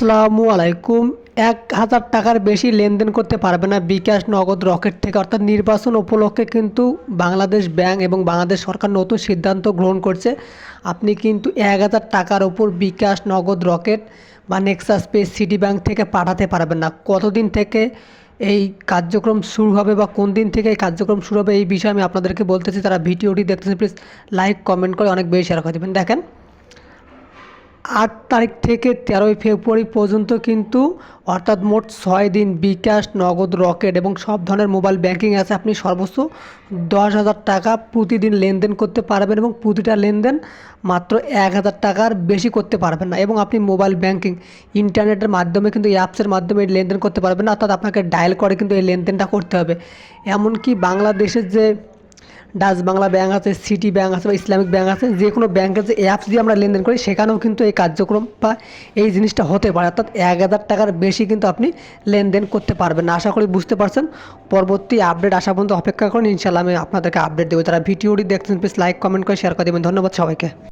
আসসালামু আলাইকুম। এক হাজার টাকার বেশি লেনদেন করতে পারবে না বিকাশ নগদ রকেট থেকে, অর্থাৎ নির্বাচন উপলক্ষে কিন্তু বাংলাদেশ ব্যাংক এবং বাংলাদেশ সরকার নতুন সিদ্ধান্ত গ্রহণ করছে। আপনি কিন্তু এক হাজার টাকার ওপর বিকাশ নগদ রকেট বা নেক্সাস পে সিটি ব্যাংক থেকে পাঠাতে পারবেন না। কতদিন থেকে এই কার্যক্রম শুরু হবে বা কোন দিন থেকে এই কার্যক্রম শুরু হবে এই বিষয়ে আমি আপনাদেরকে বলতেছি। তারা ভিডিওটি দেখতেছেন প্লিজ লাইক কমেন্ট করে অনেক বেশি শেয়ার করে দেবেন। দেখেন আট তারিখ থেকে তেরোই ফেব্রুয়ারি পর্যন্ত কিন্তু, অর্থাৎ মোট ছয় দিন বিকাশ, নগদ, রকেট এবং সব ধরনের মোবাইল ব্যাংকিং আছে আপনি সর্বোচ্চ দশ হাজার টাকা প্রতিদিন লেনদেন করতে পারবেন এবং প্রতিটা লেনদেন মাত্র এক হাজার টাকার বেশি করতে পারবেন না এবং আপনি মোবাইল ব্যাংকিং, ইন্টারনেটের মাধ্যমে কিন্তু অ্যাপসের মাধ্যমে লেনদেন করতে পারবেন না। অর্থাৎ আপনাকে ডায়াল করে কিন্তু এই লেনদেনটা করতে হবে। এমনকি বাংলাদেশের যে ডাচ বাংলা ব্যাঙ্ক আছে সিটি ব্যাঙ্ক আছে বা ইসলামিক ব্যাঙ্ক আছে, যে কোনো ব্যাংকের যে অ্যাপস দিয়ে আমরা লেনদেন করি, সেখানেও কিন্তু এই কার্যক্রম বা এই জিনিসটা হতে পারে। অর্থাৎ এক হাজার টাকার বেশি কিন্তু আপনি লেনদেন করতে পারবেন না। আশা করি বুঝতে পারছেন। পরবর্তী আপডেট আসা পর্যন্ত অপেক্ষা করুন। ইনশাল্লাহ আমি আপনাদেরকে আপডেট দেবো। যারা ভিডিওটি দেখছেন প্লিজ লাইক কমেন্ট করে শেয়ার করে দেবেন। ধন্যবাদ সবাইকে।